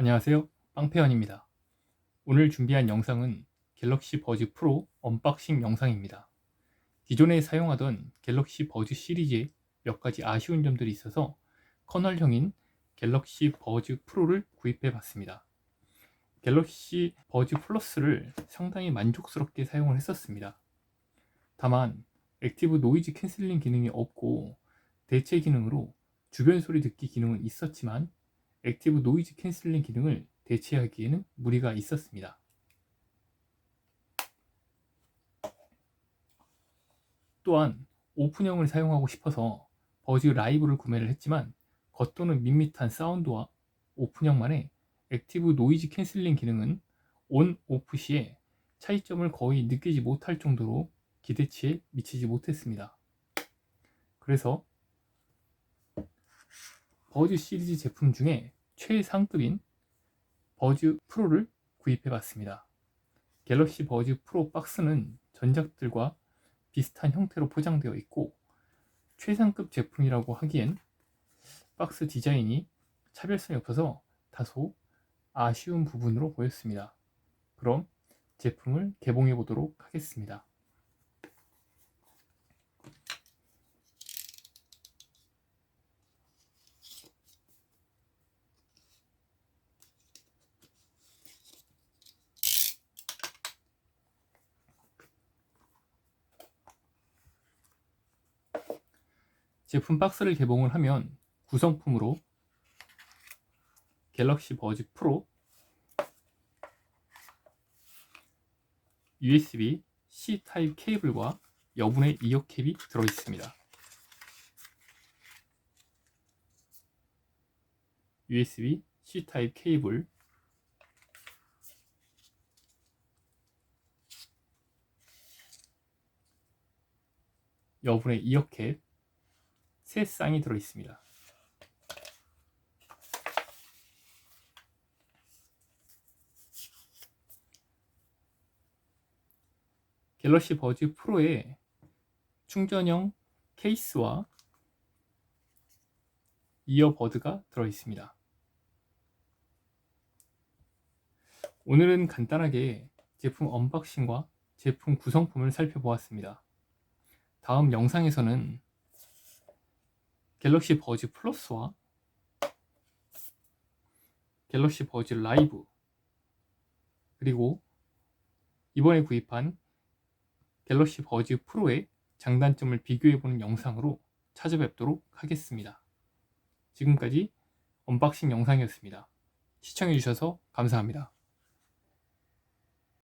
안녕하세요. 빵페언입니다. 오늘 준비한 영상은 갤럭시 버즈 프로 언박싱 영상입니다. 기존에 사용하던 갤럭시 버즈 시리즈에 몇 가지 아쉬운 점들이 있어서 커널형인 갤럭시 버즈 프로를 구입해 봤습니다. 갤럭시 버즈 플러스를 상당히 만족스럽게 사용을 했었습니다. 다만 액티브 노이즈 캔슬링 기능이 없고 대체 기능으로 주변 소리 듣기 기능은 있었지만 액티브 노이즈 캔슬링 기능을 대체하기에는 무리가 있었습니다. 또한 오픈형을 사용하고 싶어서 버즈 라이브를 구매를 했지만 겉도는 밋밋한 사운드와 오픈형만의 액티브 노이즈 캔슬링 기능은 온, 오프 시에 차이점을 거의 느끼지 못할 정도로 기대치에 미치지 못했습니다. 그래서 버즈 시리즈 제품 중에 최상급인 버즈 프로를 구입해 봤습니다. 갤럭시 버즈 프로 박스는 전작들과 비슷한 형태로 포장되어 있고 최상급 제품이라고 하기엔 박스 디자인이 차별성이 없어서 다소 아쉬운 부분으로 보였습니다. 그럼 제품을 개봉해 보도록 하겠습니다. 제품 박스를 개봉을 하면 구성품으로 갤럭시 버즈 프로 USB C 타입 케이블과 여분의 이어 캡이 들어 있습니다. USB C 타입 케이블 여분의 이어 캡 세 쌍이 들어 있습니다. 갤럭시 버즈 프로에 충전형 케이스와 이어버드가 들어 있습니다. 오늘은 간단하게 제품 언박싱과 제품 구성품을 살펴보았습니다. 다음 영상에서는 갤럭시 버즈 플러스와 갤럭시 버즈 라이브 그리고 이번에 구입한 갤럭시 버즈 프로의 장단점을 비교해보는 영상으로 찾아뵙도록 하겠습니다. 지금까지 언박싱 영상이었습니다. 시청해주셔서 감사합니다.